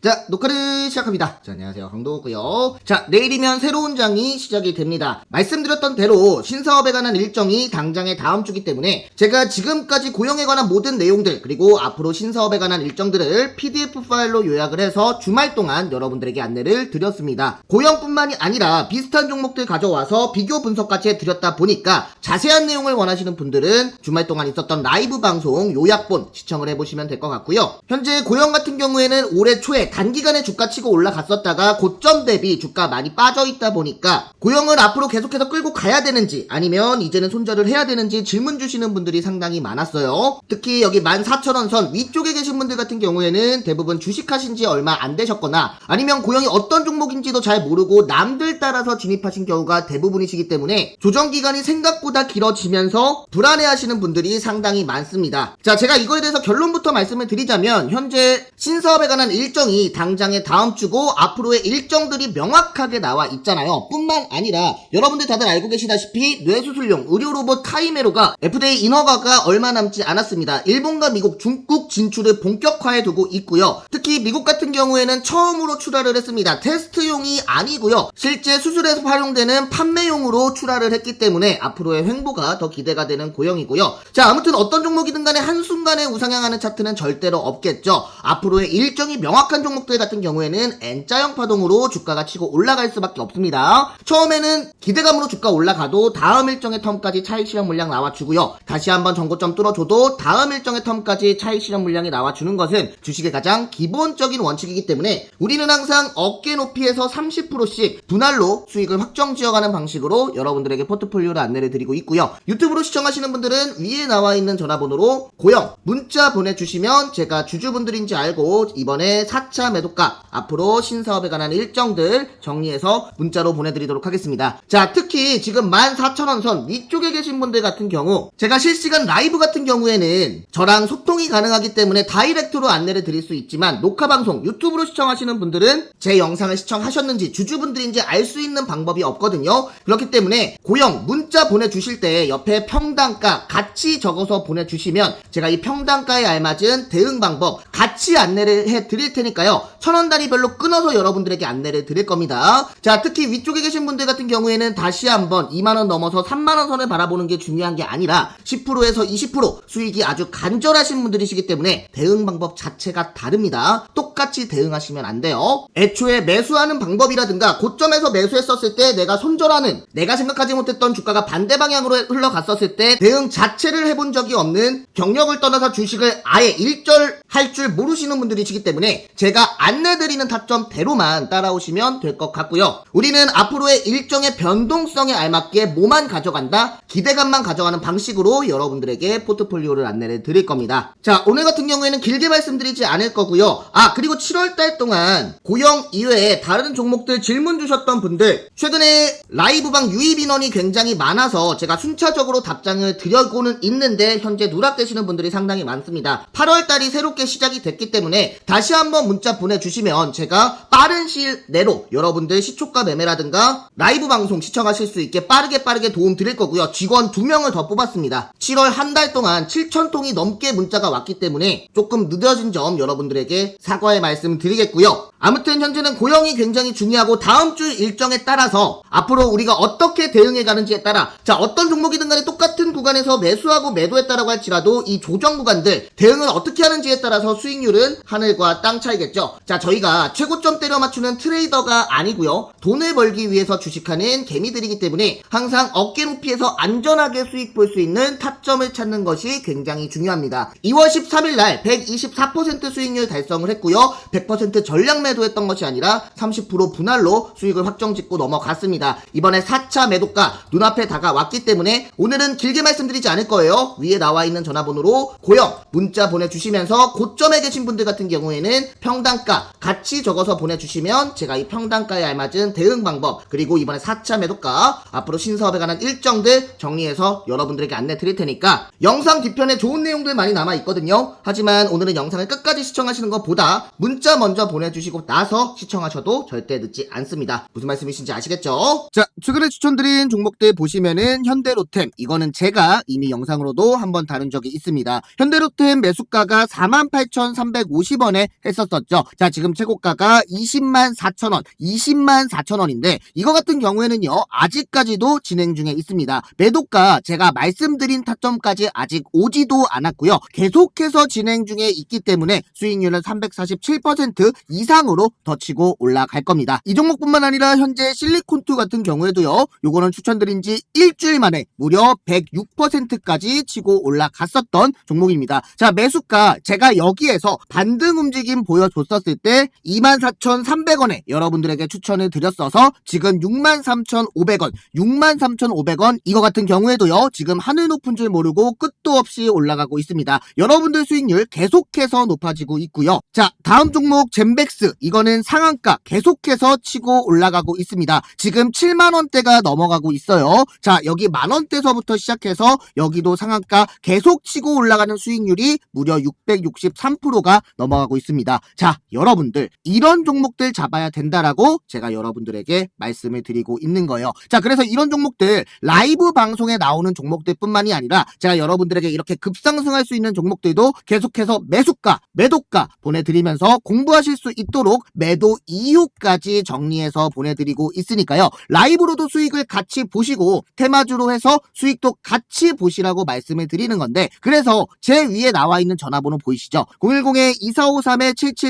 자, 녹화를 시작합니다. 자, 안녕하세요. 강도고요. 자, 내일이면 새로운 장이 시작이 됩니다. 말씀드렸던 대로 신사업에 관한 일정이 당장의 다음 주기 때문에 제가 지금까지 고용에 관한 모든 내용들 그리고 앞으로 신사업에 관한 일정들을 PDF 파일로 요약을 해서 주말 동안 여러분들에게 안내를 드렸습니다. 고용뿐만이 아니라 비슷한 종목들 가져와서 비교 분석까지 해드렸다 보니까 자세한 내용을 원하시는 분들은 주말 동안 있었던 라이브 방송 요약본 시청을 해보시면 될 것 같고요. 현재 고용 같은 경우에는 올해 초에 단기간에 주가 치고 올라갔었다가 고점 대비 주가 많이 빠져 있다 보니까 고용을 앞으로 계속해서 끌고 가야 되는지 아니면 이제는 손절을 해야 되는지 질문 주시는 분들이 상당히 많았어요. 특히 여기 14,000원 선 위쪽에 계신 분들 같은 경우에는 대부분 주식하신 지 얼마 안 되셨거나 아니면 고용이 어떤 종목인지도 잘 모르고 남들 따라서 진입하신 경우가 대부분이시기 때문에 조정 기간이 생각보다 길어지면서 불안해하시는 분들이 상당히 많습니다. 자, 제가 이거에 대해서 결론부터 말씀을 드리자면 현재 신사업에 관한 일정이 당장의 다음 주고 앞으로의 일정들이 명확하게 나와 있잖아요. 뿐만 아니라 여러분들 다들 알고 계시다시피 뇌수술용 의료 로봇 카이메로가 FDA 인허가가 얼마 남지 않았습니다. 일본과 미국, 중국 진출을 본격화해 두고 있고요. 특히 미국 같은 경우에는 처음으로 출하를 했습니다. 테스트용이 아니고요. 실제 수술에서 활용되는 판매용으로 출하를 했기 때문에 앞으로의 횡보가 더 기대가 되는 고용이고요. 자, 아무튼 어떤 종목이든 간에 한순간에 우상향하는 차트는 절대로 없겠죠. 앞으로의 일정이 명확한 종목들 같은 경우에는 N자형 파동으로 주가가 치고 올라갈 수밖에 없습니다. 처음에는 기대감으로 주가 올라가도 다음 일정의 텀까지 차익 실현 물량 나와주고요. 다시 한번 정고점 뚫어줘도 다음 일정의 텀까지 차익 실현 물량이 나와주는 것은 주식의 가장 기본적인 원칙이기 때문에 우리는 항상 어깨 높이에서 30%씩 분할로 수익을 확정 지어가는 방식으로 여러분들에게 포트폴리오를 안내를 드리고 있고요. 유튜브로 시청하시는 분들은 위에 나와 있는 전화번호로 고영 문자 보내주시면 제가 주주분들인지 알고 이번에 4차 매도가 앞으로 신사업에 관한 일정들 정리해서 문자로 보내드리도록 하겠습니다. 자 특히 지금 14,000원 선 위쪽에 계신 분들 같은 경우 제가 실시간 라이브 같은 경우에는 저랑 소통이 가능하기 때문에 다이렉트로 안내를 드릴 수 있지만 녹화 방송 유튜브로 시청하시는 분들은 제 영상을 시청하셨는지 주주분들인지 알 수 있는 방법이 없거든요. 그렇기 때문에 고영 문자 보내주실 때 옆에 평단가 같이 적어서 보내주시면 제가 이 평단가에 알맞은 대응 방법 같이 안내를 해 드릴 테니까요. 천원 단위별로 끊어서 여러분들에게 안내를 드릴 겁니다. 자, 특히 위쪽에 계신 분들 같은 경우에는 다시 한번 2만원 넘어서 3만원 선을 바라보는 게 중요한 게 아니라 10%에서 20% 수익이 아주 간절하신 분들이시기 때문에 대응 방법 자체가 다릅니다. 똑같이 대응하시면 안 돼요. 애초에 매수하는 방법이라든가 고점에서 매수했었을 때 내가 손절하는 내가 생각하지 못했던 주가가 반대 방향으로 흘러갔었을 때 대응 자체를 해본 적이 없는 경력을 떠나서 주식을 아예 일절 할 줄 모르시는 분들이시기 때문에 제가 안내드리는 타점대로만 따라오시면 될 것 같고요. 우리는 앞으로의 일정의 변동성에 알맞게 뭐만 가져간다, 기대감만 가져가는 방식으로 여러분들에게 포트폴리오를 안내를 드릴 겁니다. 자, 오늘 같은 경우에는 길게 말씀드리지 않을 거고요. 아, 그리고 7월달 동안 고영 이외에 다른 종목들 질문 주셨던 분들, 최근에 라이브방 유입 인원이 굉장히 많아서 제가 순차적으로 답장을 드려고는 있는데 현재 누락되시는 분들이 상당히 많습니다. 8월달이 새롭게 시작이 됐기 때문에 다시 한번 문자 보내주시면 제가 빠른 시일 내로 여러분들 시초가 매매라든가 라이브 방송 시청하실 수 있게 빠르게 빠르게 도움 드릴 거고요. 직원 2명을 더 뽑았습니다. 7월 한 달 동안 7,000통이 넘게 문자가 왔기 때문에 조금 늦어진 점 여러분들에게 사과의 말씀 드리겠고요. 아무튼 현재는 고용이 굉장히 중요하고 다음 주 일정에 따라서 앞으로 우리가 어떻게 대응해 가는지에 따라 자 어떤 종목이든 간에 똑같은 구간에서 매수하고 매도했다라고 할지라도 이 조정 구간들 대응을 어떻게 하는지에 따라서 수익률은 하늘과 땅 차이겠죠. 자 저희가 최고점 때려 맞추는 트레이더가 아니고요. 돈을 벌기 위해서 주식하는 개미들이기 때문에 항상 어깨 높이에서 안전하게 수익 볼 수 있는 타점을 찾는 것이 굉장히 중요합니다. 2월 13일 날 124% 수익률 달성을 했고요. 100% 전량 매도했던 것이 아니라 30% 분할로 수익을 확정 짓고 넘어갔습니다. 이번에 4차 매도가 눈앞에 다가왔기 때문에 오늘은 길게 말씀드리지 않을 거예요. 위에 나와 있는 전화번호로 고영 문자 보내주시면서 고점에 계신 분들 같은 경우에는 평 단가 같이 적어서 보내주시면 제가 이 평단가에 알맞은 대응 방법 그리고 이번에 4차 매도가 앞으로 신사업에 관한 일정들 정리해서 여러분들에게 안내 드릴 테니까 영상 뒤편에 좋은 내용들 많이 남아 있거든요. 하지만 오늘은 영상을 끝까지 시청하시는 것보다 문자 먼저 보내주시고 나서 시청하셔도 절대 늦지 않습니다. 무슨 말씀이신지 아시겠죠? 자, 최근에 추천드린 종목들 보시면은 현대로템 이거는 제가 이미 영상으로도 한번 다룬 적이 있습니다. 현대로템 매수가가 48,350원에 했었었죠. 있었죠. 자, 지금 최고가가 20만 4천 원, 20만 4천 원인데 이거 같은 경우에는요. 아직까지도 진행 중에 있습니다. 매도가 제가 말씀드린 타점까지 아직 오지도 않았고요. 계속해서 진행 중에 있기 때문에 수익률은 347% 이상으로 더 치고 올라갈 겁니다. 이 종목뿐만 아니라 현재 실리콘투 같은 경우에도요. 요거는 추천드린 지 일주일 만에 무려 106%까지 치고 올라갔었던 종목입니다. 자, 매수가 제가 여기에서 반등 움직임 보여줬 었을 때 24,300원에 여러분들에게 추천을 드렸어서 지금 63,500원, 63,500원 이거 같은 경우에도요. 지금 하늘 높은 줄 모르고 끝도 없이 올라가고 있습니다. 여러분들 수익률 계속해서 높아지고 있고요. 자, 다음 종목 젠백스 이거는 상한가 계속해서 치고 올라가고 있습니다. 지금 7만 원대가 넘어가고 있어요. 자, 여기 만 원대서부터 시작해서 여기도 상한가 계속 치고 올라가는 수익률이 무려 663%가 넘어가고 있습니다. 자, 여러분들 이런 종목들 잡아야 된다라고 제가 여러분들에게 말씀을 드리고 있는 거예요. 자, 그래서 이런 종목들 라이브 방송에 나오는 종목들뿐만이 아니라 제가 여러분들에게 이렇게 급상승할 수 있는 종목들도 계속해서 매수가, 매도가 보내드리면서 공부하실 수 있도록 매도 이유까지 정리해서 보내드리고 있으니까요. 라이브로도 수익을 같이 보시고 테마주로 해서 수익도 같이 보시라고 말씀을 드리는 건데 그래서 제 위에 나와 있는 전화번호 보이시죠?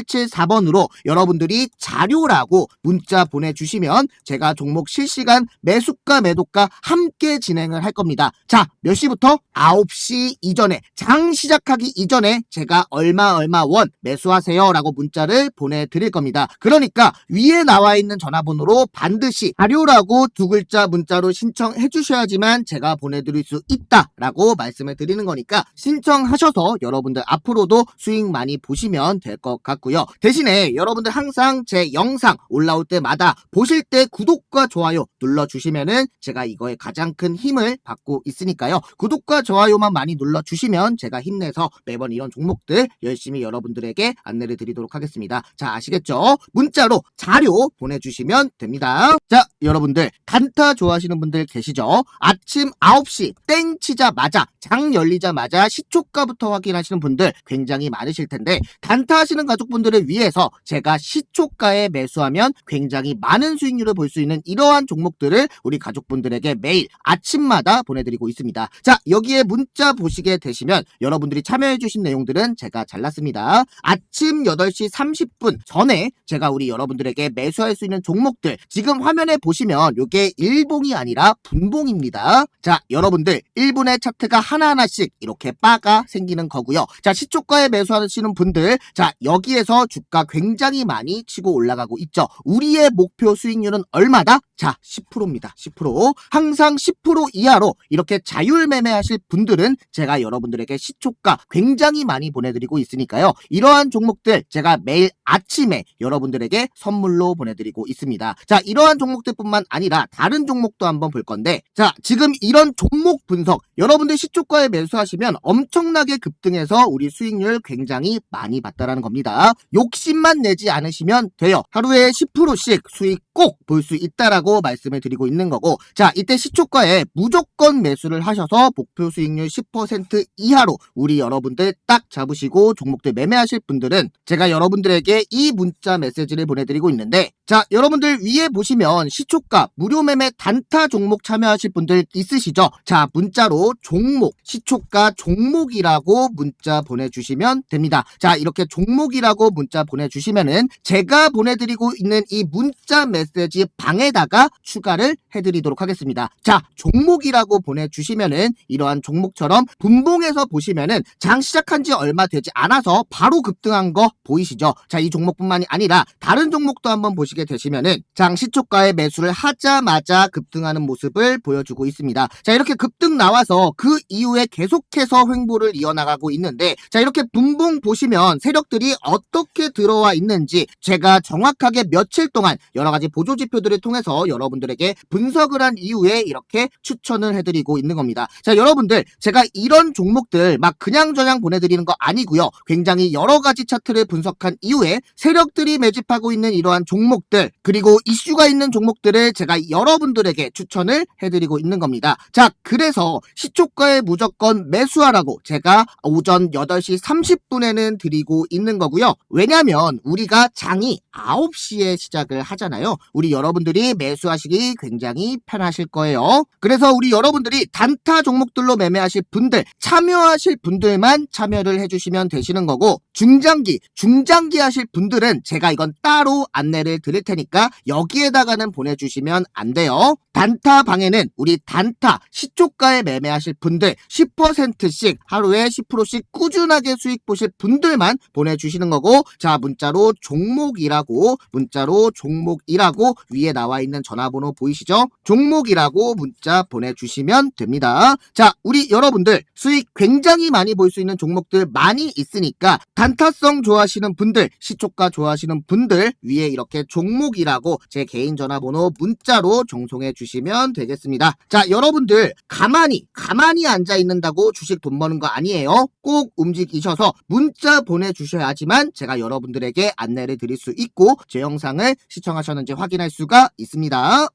010-2453-7774번으로 여러분들이 자료라고 문자 보내주시면 제가 종목 실시간 매수가 매도가 함께 진행을 할 겁니다. 자, 몇 시부터? 9시 이전에 장 시작하기 이전에 제가 얼마 얼마 원 매수하세요 라고 문자를 보내드릴 겁니다. 그러니까 위에 나와 있는 전화번호로 반드시 자료라고 두 글자 문자로 신청해 주셔야지만 제가 보내드릴 수 있다라고 말씀을 드리는 거니까 신청하셔서 여러분들 앞으로도 수익 많이 보시면 될 것 같고요. 대신에 여러분들 항상 제 영상 올라올 때마다 보실 때 구독과 좋아요 눌러주시면은 제가 이거에 가장 큰 힘을 받고 있으니까요. 구독과 좋아요만 많이 눌러주시면 제가 힘내서 매번 이런 종목들 열심히 여러분들에게 안내를 드리도록 하겠습니다. 자, 아시겠죠? 문자로 자료 보내주시면 됩니다. 자, 여러분들 단타 좋아하시는 분들 계시죠? 아침 9시 땡 치자마자 장 열리자마자 시초가부터 확인하시는 분들 굉장히 많으실 텐데 단타 하시는 가족분들 을 위해서 제가 시초가에 매수하면 굉장히 많은 수익률을 볼 수 있는 이러한 종목들을 우리 가족분들에게 매일 아침마다 보내드리고 있습니다. 자, 여기에 문자 보시게 되시면 여러분들이 참여해주신 내용들은 제가 잘랐습니다. 아침 8시 30분 전에 제가 우리 여러분들에게 매수할 수 있는 종목들 지금 화면에 보시면 이게 일봉이 아니라 분봉입니다. 자, 여러분들 1분의 차트가 하나하나씩 이렇게 바가 생기는 거고요. 자, 시초가에 매수하시는 분들 자, 여기에서 주가 굉장히 많이 치고 올라가고 있죠. 우리의 목표 수익률은 얼마다? 자, 10%입니다. 10%. 항상 10% 이하로 이렇게 자율 매매하실 분들은 제가 여러분들에게 시초가 굉장히 많이 보내드리고 있으니까요. 이러한 종목들 제가 매일 아침에 여러분들에게 선물로 보내드리고 있습니다. 자, 이러한 종목들뿐만 아니라 다른 종목도 한번 볼 건데, 자, 지금 이런 종목 분석, 여러분들 시초가에 매수하시면 엄청나게 급등해서 우리 수익률 굉장히 많이 봤다라는 겁니다. 욕심만 내지 않으시면 돼요. 하루에 10%씩 수익 꼭 볼 수 있다라고 말씀을 드리고 있는 거고, 자, 이때 시초가에 무조건 매수를 하셔서 목표 수익률 10% 이하로 우리 여러분들 딱 잡으시고 종목들 매매하실 분들은 제가 여러분들에게 이 문자 메시지를 보내드리고 있는데, 자, 여러분들 위에 보시면 시초가 무료 매매 단타 종목 참여하실 분들 있으시죠? 자, 문자로 종목, 시초가 종목이라고 문자 보내주시면 됩니다. 자, 이렇게 종목이라고 문자 보내주시면은 제가 보내드리고 있는 이 문자 메시지 방에다가 추가를 해드리도록 하겠습니다. 자, 종목이라고 보내주시면은 이러한 종목처럼 분봉에서 보시면은 장 시작한 지 얼마 되지 않아서 바로 급등한 거 보이시죠? 자, 이 종목뿐만이 아니라 다른 종목도 한번 보시게 되시면은 장 시초가에 매수를 하자마자 급등하는 모습을 보여주고 있습니다. 자, 이렇게 급등 나와서 그 이후에 계속해서 횡보를 이어나가고 있는데 자, 이렇게 분봉 보시면 세력들이 어떻게 들어와 있는지 제가 정확하게 며칠 동안 여러 가지 보조 지표들을 통해서 여러분들에게 분석을 한 이후에 이렇게 추천을 해드리고 있는 겁니다. 자, 여러분들 제가 이런 종목들 막 그냥저냥 보내드리는 거 아니고요. 굉장히 여러 가지 차트를 분석한 이후에 세력들이 매집하고 있는 이러한 종목들 그리고 이슈가 있는 종목들을 제가 여러분들에게 추천을 해드리고 있는 겁니다. 자, 그래서 시초가에 무조건 매수하라고 제가 오전 8시 30분에는 드리고 있는 거고요. 왜냐면 우리가 장이 9시에 시작을 하잖아요. 우리 여러분들이 매수하시기 굉장히 편하실 거예요. 그래서 우리 여러분들이 단타 종목들로 매매하실 분들, 참여하실 분들만 참여를 해주시면 되시는 거고, 중장기, 중장기 하실 분들은 제가 이건 따로 안내를 드릴 테니까 여기에다가는 보내주시면 안 돼요. 단타 방에는 우리 단타 시초가에 매매하실 분들 10%씩 하루에 10%씩 꾸준하게 수익 보실 분들만 보내주시는 거고 자 문자로 종목이라고 문자로 종목이라고 위에 나와 있는 전화번호 보이시죠? 종목이라고 문자 보내주시면 됩니다. 자 우리 여러분들 수익 굉장히 많이 볼 수 있는 종목들 많이 있으니까 단타성 좋아하시는 분들 시초가 좋아하시는 분들 위에 이렇게 종목이라고 제 개인 전화번호 문자로 종송해 주시면 되겠습니다. 자 여러분들 가만히 가만히 앉아 있는다고 주식 돈 버는 거 아니에요. 꼭 움직이셔서 문자 보내주셔야지만 제가 여러분들에게 안내를 드릴 수 있고 제 영상을 시청하셨는지 확인할 수가 있습니다.